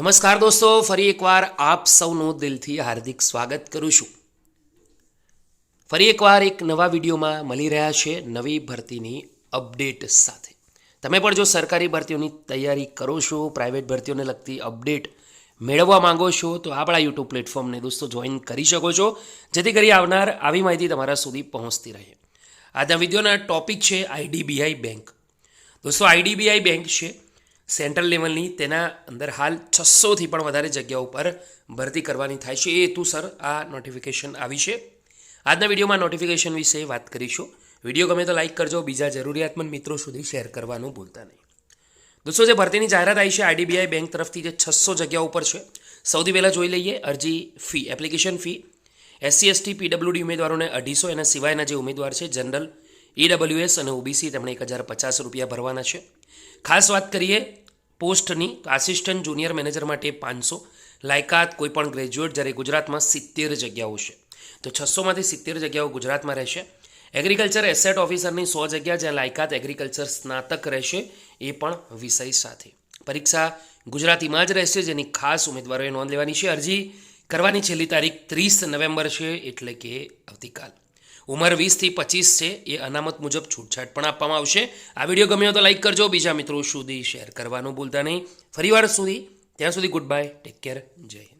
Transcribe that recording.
નમસ્કાર દોસ્તો, ફરી એકવાર આપ સૌનું દિલથી હાર્દિક સ્વાગત કરું છું. ફરી એકવાર એક નવા વિડીયોમાં મળી રહ્યા છે નવી ભરતીની અપડેટ સાથે. તમે પણ જો સરકારી ભરતીઓની તૈયારી કરો છો, પ્રાઇવેટ ભરતીઓને લગતી અપડેટ મેળવવા માંગો છો, તો આપણા યુટ્યુબ પ્લેટફોર્મને દોસ્તો જોઈન કરી શકો છો, જેથી કરી આવનાર આવી માહિતી તમારા સુધી પહોંચતી રહે. આજના વિડીયોના ટોપિક છે આઈડીબીઆઈ બેંક. દોસ્તો, આઈડીબીઆઈ બેંક છે સેન્ટ્રલ લેવલની તેના અંદર હાલ છસોથી પણ વધારે જગ્યાઓ પર ભરતી કરવાની થાય છે. એ હેતુસર આ નોટિફિકેશન આવી છે. આજના વિડીયોમાં નોટિફિકેશન વિશે વાત કરીશું. વીડિયો ગમે તો લાઇક કરજો, બીજા જરૂરિયાતમંદ મિત્રો સુધી શેર કરવાનું ભૂલતા નહીં. દોસ્તો, જે ભરતીની જાહેરાત આવી છે આઈડીબીઆઈ બેંક તરફથી જે છસો જગ્યાઓ ઉપર છે, સૌથી પહેલાં જોઈ લઈએ અરજી fee application fee SC ST PWD ઉમેદવારોને અઢીસો એના સિવાયના જે ઉમેદવાર છે જનરલ ઈડબ્લ્યુએસ અને ઓબીસી તેમણે એક હજાર પચાસ રૂપિયા ભરવાના છે. ખાસ વાત કરીએ પોસ્ટની આસિસ્ટન્ટ જુનિયર મેનેજર માટે પાંચસો, લાયકાત કોઈપણ ગ્રેજ્યુએટ જ્યારે ગુજરાતમાં સિત્તેર જગ્યાઓ છે. તો છસોમાંથી સિત્તેર જગ્યાઓ ગુજરાતમાં રહેશે. એગ્રીકલ્ચર એસેટ ઓફિસરની સો જગ્યા જ્યાં લાયકાત એગ્રીકલ્ચર સ્નાતક રહેશે એ પણ વિષય સાથે. પરીક્ષા ગુજરાતીમાં જ રહેશે જેની ખાસ ઉમેદવારોએ નોંધ લેવાની છે. અરજી કરવાની છેલ્લી તારીખ ત્રીસ નવેમ્બર છે એટલે કે આવતીકાલ. ઉંમર વીસથી પચીસ છે, એ અનામત મુજબ છૂટછાટ પણ આપવામાં આવશે. આ વીડિયો ગમ્યો તો લાઇક કરજો, બીજા મિત્રો સુધી શેર કરવાનું ભૂલતા નહીં. ફરીવાર સુધી, ત્યાં સુધી ગુડ બાય ટેક કેર જય